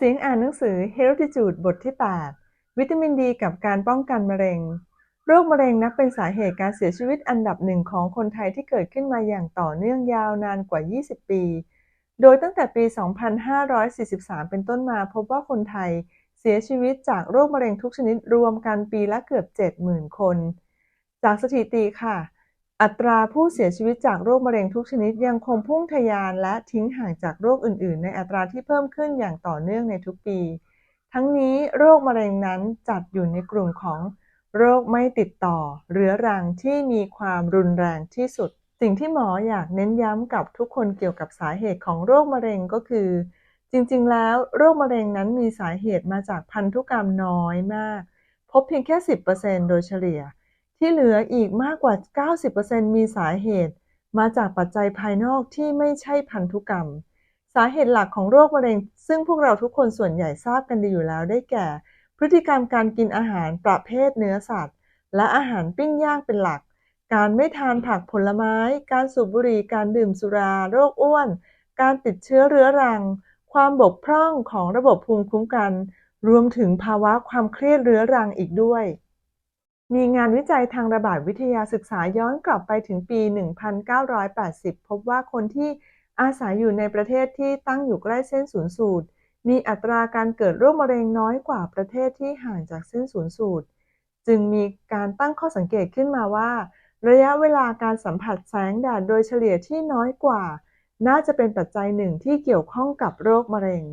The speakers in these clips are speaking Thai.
เสียงอ่านหนังสือ Healtitude บทที่ 8 วิตามินดีกับการป้องกันมะเร็ง โรคมะเร็งนับเป็นสาเหตุการเสียชีวิตอันดับหนึ่งของคนไทยที่เกิดขึ้นมาอย่างต่อเนื่องยาวนานกว่า 20 ปี โดยตั้งแต่ปี 2543 เป็นต้นมาพบว่าคนไทยเสียชีวิตจากโรคมะเร็งทุกชนิดรวมกันปีละเกือบ 70,000 คน จากสถิติค่ะ อัตราผู้เสียชีวิตจากโรคมะเร็งทุกชนิดยังคงพุ่งทะยานและทิ้งห่างจากโรคอื่น ๆ ในอัตราที่เพิ่มขึ้นอย่างต่อเนื่องในทุกปี ทั้งนี้โรคมะเร็งนั้นจัดอยู่ในกลุ่มของโรคไม่ติดต่อเรื้อรังที่มีความรุนแรงที่สุด สิ่งที่หมออยากเน้นย้ำกับทุกคนเกี่ยวกับสาเหตุของโรคมะเร็งก็คือ จริง ๆ แล้วโรคมะเร็งนั้นมีสาเหตุมาจากพันธุกรรมน้อยมาก พบเพียงแค่ 10%โดยเฉลี่ย ที่เหลืออีกมากกว่า 90%มีสาเหตุ มาจากปัจจัยภายนอกที่ไม่ใช่พันธุกรรม สาเหตุหลักของโรคมะเร็ง ซึ่งพวกเราทุกคนส่วนใหญ่ทราบกันดีอยู่แล้วได้แก่ พฤติกรรมการกินอาหารประเภทเนื้อสัตว์ และอาหารปิ้งย่างเป็นหลัก การไม่ทานผักผลไม้ การสูบบุหรี่ การดื่มสุรา โรคอ้วน การติดเชื้อเรื้อรัง ความบกพร่องของระบบภูมิคุ้มกัน รวมถึงภาวะความเครียดเรื้อรังอีกด้วย มีงานวิจัยทางระบาดวิทยาศึกษาย้อนกลับไปถึงปี 1980 พบว่าคนที่อาศัยอยู่ในประเทศที่ตั้งอยู่ใกล้เส้นศูนย์สูตร มีอัตราการเกิดโรคมะเร็งน้อยกว่าประเทศที่ห่างจากเส้นศูนย์สูตร จึงมีการตั้งข้อสังเกตขึ้นมาว่า ระยะเวลาการสัมผัสแสงแดดโดยเฉลี่ยที่น้อยกว่า น่าจะเป็นปัจจัยหนึ่งที่เกี่ยวข้องกับโรคมะเร็ง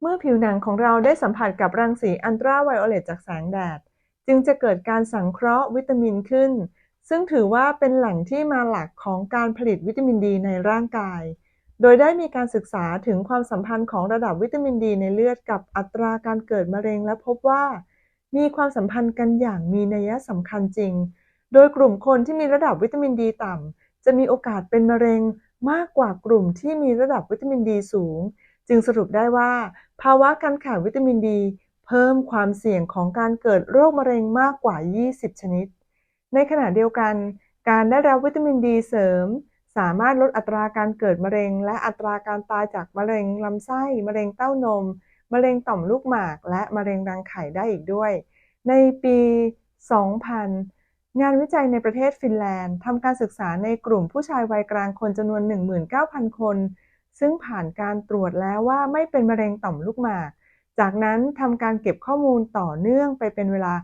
เมื่อผิวหนังของเราได้สัมผัสกับรังสีอันตราไวโอเลตจากแสงแดด จึงจะเกิดการสังเคราะห์วิตามินขึ้น ซึ่งถือว่าเป็นแหล่งที่มาหลักของการผลิตวิตามินดีในร่างกาย โดยได้มีการศึกษาถึงความสัมพันธ์ของระดับวิตามินดีในเลือดกับอัตราการเกิดมะเร็งและพบว่า มีความสัมพันธ์กันอย่างมีนัยสำคัญจริง โดยกลุ่มคนที่มีระดับวิตามินดีต่ำจะมีโอกาสเป็นมะเร็งมากกว่ากลุ่มที่มีระดับวิตามินดีสูง จึงสรุปได้ว่า ภาวะการขาดวิตามินดี เพิ่มความเสี่ยงของการเกิดโรคมะเร็งมากกว่า 20 ชนิด ในขณะเดียวกัน การได้รับวิตามินดีเสริม สามารถลดอัตราการเกิดมะเร็ง และอัตราการตายจากมะเร็งลำไส้ มะเร็งเต้านม มะเร็งต่อมลูกหมาก และมะเร็งรังไข่ได้อีกด้วย ในปี 2000 งานวิจัยในประเทศฟินแลนด์ทำการศึกษาในกลุ่มผู้ชายวัยกลางคนจำนวน 19,000 คน ซึ่งผ่านการตรวจแล้วว่าไม่เป็นมะเร็งต่อมลูกหมาก จากนั้นทำการเก็บข้อมูลต่อเนื่องไปเป็นเวลา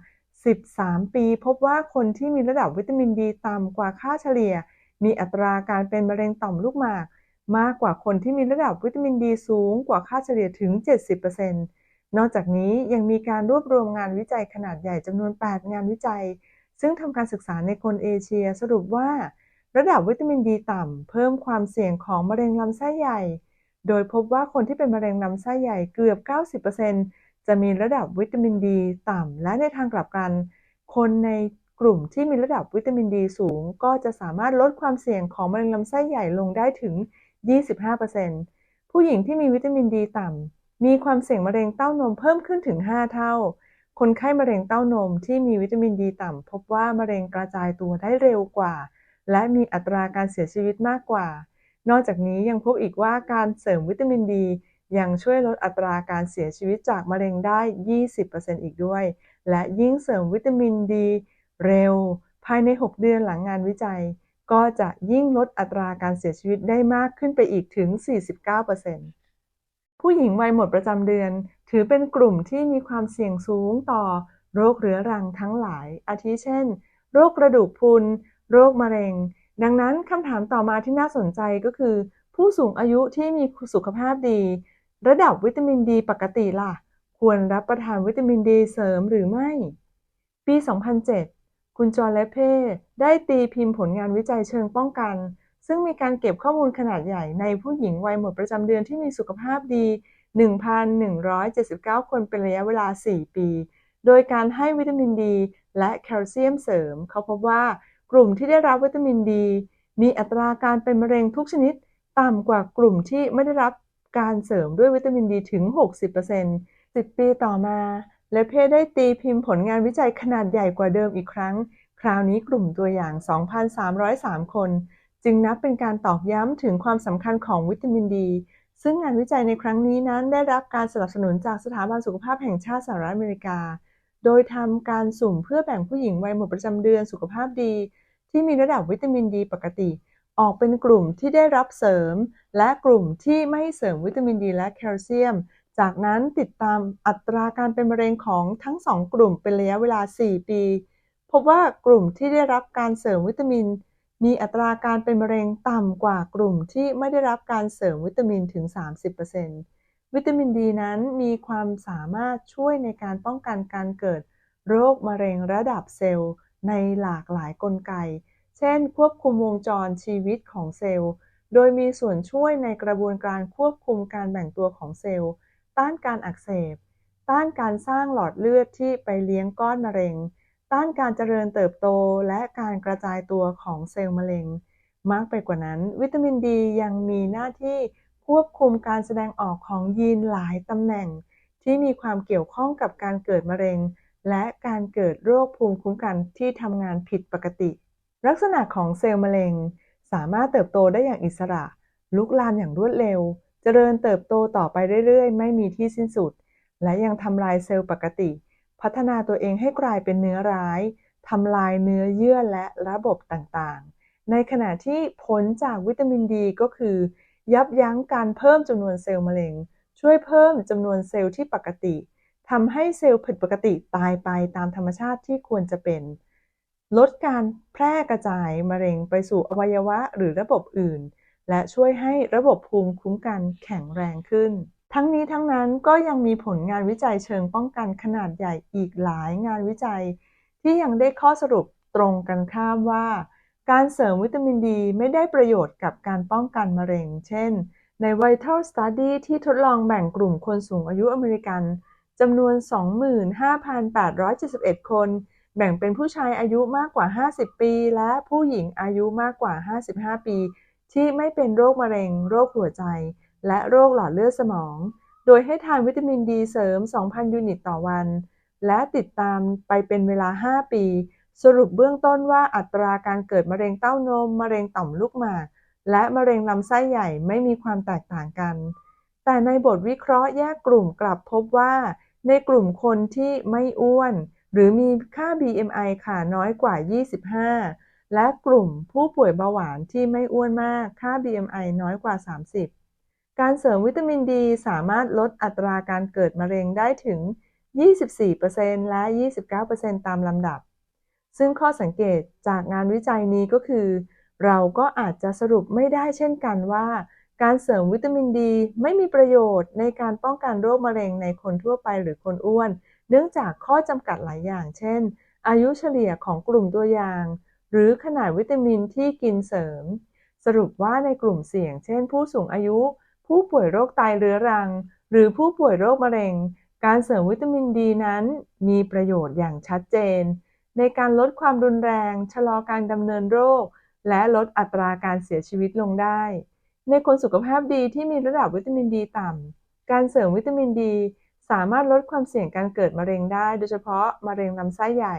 13 ปี พบว่าคนที่มีระดับวิตามินดีต่ำกว่าค่าเฉลี่ย มีอัตราการเป็นมะเร็งต่อมลูกหมาก มากกว่าคนที่มีระดับวิตามินดีสูงกว่าค่าเฉลี่ยถึง 70%นอกจากนี้ยังมีการรวบรวมงานวิจัยขนาดใหญ่จำนวน 8 งานวิจัย ซึ่งทำการศึกษาในคนเอเชียสรุปว่า ระดับวิตามินดีต่ำเพิ่มความเสี่ยงของมะเร็งลำไส้ใหญ่ โดยพบว่าคนที่เป็นมะเร็งลำไส้ใหญ่เกือบ 90%จะมีระดับวิตามินดีต่ำ และในทางกลับกัน คนในกลุ่มที่มีระดับวิตามินดีสูง ก็จะสามารถลดความเสี่ยงของมะเร็งลำไส้ใหญ่ลงได้ถึง 25%ผู้หญิงที่มีวิตามินดีต่ำ มีความเสี่ยงมะเร็งเต้านมเพิ่มขึ้นถึง 5 เท่า คนไข้มะเร็งเต้านมที่มีวิตามินดีต่ำ พบว่ามะเร็งกระจายตัวได้เร็วกว่า และมีอัตราการเสียชีวิตมากกว่า นอกจากนี้ยังพบอีกว่าการเสริมวิตามินดียังช่วยลดอัตราการเสียชีวิตจากมะเร็งได้ 20%อีกด้วย และยิ่งเสริมวิตามินดีเร็ว ภายใน 6 เดือนหลังงานวิจัย ก็จะยิ่งลดอัตราการเสียชีวิตได้มากขึ้นไปอีกถึง 49%ผู้หญิงวัยหมดประจำเดือน ถือเป็นกลุ่มที่มีความเสี่ยงสูงต่อโรคเรื้อรังทั้งหลาย อาทิเช่น โรคกระดูกพรุน โรคมะเร็ง ดังนั้นคำถามต่อมาที่น่าสนใจก็คือ ผู้สูงอายุที่มีสุขภาพดี ระดับวิตามินดีปกติล่ะ ควรรับประทานวิตามินดีเสริมหรือไม่ ปี 2007 คุณจอร์เลเพ่ได้ตีพิมพ์ผลงานวิจัยเชิงป้องกัน ซึ่งมีการเก็บข้อมูลขนาดใหญ่ในผู้หญิงวัยหมดประจำเดือนที่มีสุขภาพดี 1,179 คนเป็นระยะเวลา 4 ปี โดยการให้วิตามินดีและแคลเซียมเสริม เขาพบว่า กลุ่มที่ได้รับวิตามินดี มีอัตราการเป็นมะเร็งทุกชนิด ต่ำกว่ากลุ่มที่ไม่ได้รับการเสริมด้วยวิตามินดีถึง 60% 10 ปีต่อมา และเพได้ตีพิมพ์ผลงานวิจัยขนาดใหญ่กว่าเดิมอีกครั้ง คราวนี้กลุ่มตัวอย่าง 2,303 คน จึงนับเป็นการตอกย้ำถึงความสำคัญของวิตามินดี ซึ่งงานวิจัยในครั้งนี้นั้นได้รับการสนับสนุนจากสถาบันสุขภาพแห่งชาติสหรัฐอเมริกา โดยทำการสุ่มเพื่อแบ่งผู้หญิงวัยหมดประจำเดือนสุขภาพดี ที่มีระดับวิตามินดีปกติ ออกเป็นกลุ่มที่ได้รับเสริม และกลุ่มที่ไม่เสริมวิตามินดีและแคลเซียม จากนั้นติดตามอัตราการเป็นมะเร็งของทั้งสองกลุ่มเป็นระยะเวลา 4 ปี พบว่ากลุ่มที่ได้รับการเสริมวิตามิน มีอัตราการเป็นมะเร็งต่ำกว่ากลุ่มที่ไม่ได้รับการเสริมวิตามินถึง 30% วิตามินดีนั้นมีความสามารถช่วยในการป้องกันการเกิดโรคมะเร็งระดับเซลล์ ในหลากหลายกลไก เช่น ควบคุมวงจรชีวิตของเซลล์ โดยมีส่วนช่วยในกระบวนการควบคุมการแบ่งตัวของเซลล์ ต้านการอักเสบ ต้านการสร้างหลอดเลือดที่ไปเลี้ยงก้อนมะเร็ง ต้านการเจริญเติบโตและการกระจายตัวของเซลล์มะเร็ง มากไปกว่านั้น วิตามินดียังมีหน้าที่ ควบคุมการแสดงออกของยีนหลายตำแหน่ง ที่มีความเกี่ยวข้องกับการเกิดมะเร็ง และการเกิดโรคภูมิคุ้มกันที่ทำงานผิดปกติ ลักษณะของเซลล์มะเร็ง สามารถเติบโตได้อย่างอิสระ ลุกลามอย่างรวดเร็ว เจริญเติบโตต่อไปเรื่อยๆ ไม่มีที่สิ้นสุด และยังทำลายเซลล์ปกติ พัฒนาตัวเองให้กลายเป็นเนื้อร้ายทำลายเนื้อเยื่อและระบบต่างๆ ในขณะที่ผลจากวิตามินดีก็คือ ยับยั้งการเพิ่มจำนวนเซลล์มะเร็ง ช่วยเพิ่มจำนวนเซลล์ที่ปกติทำให้เซลล์ผิดปกติตายไปตามธรรมชาติที่ควรจะเป็น ลดการแพร่กระจายมะเร็งไปสู่อวัยวะหรือระบบอื่น และช่วยให้ระบบภูมิคุ้มกันแข็งแรงขึ้น ทั้งนี้ทั้งนั้นก็ยังมีผลงานวิจัยเชิงป้องกันขนาดใหญ่อีกหลายงานวิจัย ที่ยังได้ข้อสรุปตรงกันข้ามว่า การเสริมวิตามินดีไม่ได้ประโยชน์กับการป้องกันมะเร็ง เช่น ใน Vital Study ที่ทดลองแบ่งกลุ่มคนสูงอายุอเมริกันจำนวน 25,871 คน แบ่งเป็นผู้ชายอายุมากกว่า 50 ปี และผู้หญิงอายุมากกว่า 55 ปี ที่ไม่เป็นโรคมะเร็ง โรคหัวใจ และโรคหลอดเลือดสมอง โดยให้ทานวิตามินดีเสริม 2,000 ยูนิตต่อวัน และติดตามไปเป็นเวลา 5 ปี สรุปเบื้องต้นว่าอัตราการเกิดมะเร็งเต้านม มะเร็งต่อมลูกหมาก และมะเร็งลำไส้ใหญ่ไม่มีความแตกต่างกัน แต่ในบทวิเคราะห์แยกกลุ่มกลับพบว่า ในกลุ่มคนที่ไม่อ้วน หรือมีค่า BMI ค่ะน้อยกว่า 25 และกลุ่มผู้ป่วยเบาหวานที่ไม่อ้วนมาก ค่า BMI น้อยกว่า 30 การเสริมวิตามินดีสามารถลดอัตราการเกิดมะเร็งได้ถึง 24%และ 29%ตามลำดับ ซึ่งข้อสังเกตจากงานวิจัยนี้ก็คือ เราก็อาจจะสรุปไม่ได้เช่นกันว่า การเสริมวิตามินดี ไม่มีประโยชน์ในการป้องกันโรคมะเร็งในคนทั่วไปหรือคนอ้วน เนื่องจากข้อจำกัดหลายอย่าง เช่น อายุเฉลี่ยของกลุ่มตัวอย่าง หรือขนาดวิตามินที่กินเสริม สรุปว่าในกลุ่มเสี่ยง เช่น ผู้สูงอายุ ผู้ป่วยโรคไตเรื้อรัง หรือผู้ป่วยโรคมะเร็ง การเสริมวิตามินดีนั้น มีประโยชน์อย่างชัดเจน ในการลดความรุนแรง ชะลอการดำเนินโรค และลดอัตราการเสียชีวิตลงได้ ในคนสุขภาพดีที่มีระดับวิตามินดีต่ำ การเสริมวิตามินดี สามารถลดความเสี่ยงการเกิดมะเร็งได้ โดยเฉพาะมะเร็งลำไส้ใหญ่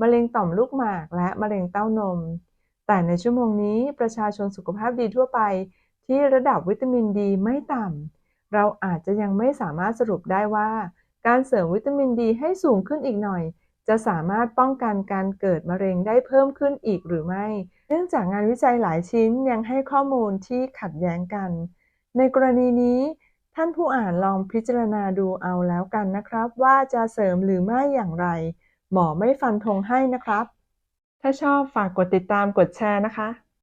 มะเร็งต่อมลูกหมาก และมะเร็งเต้านม แต่ในชั่วโมงนี้ประชาชนสุขภาพดีทั่วไป ที่ระดับวิตามินดีไม่ต่ำ เราอาจจะยังไม่สามารถสรุปได้ว่า การเสริมวิตามินดีให้สูงขึ้นอีกหน่อย จะสามารถป้องกันการเกิดมะเร็งได้เพิ่มขึ้นอีกหรือไม่ เนื่องจากงานวิจัยหลายชิ้นยังให้ข้อมูลที่ขัดแย้งกัน ในกรณีนี้ ท่านผู้อ่านลองพิจารณาดูเอาแล้วกันนะครับ ว่าจะเสริมหรือไม่อย่างไร หมอไม่ฟันธงให้นะครับ ถ้าชอบฝากกดติดตามกดแชร์นะคะ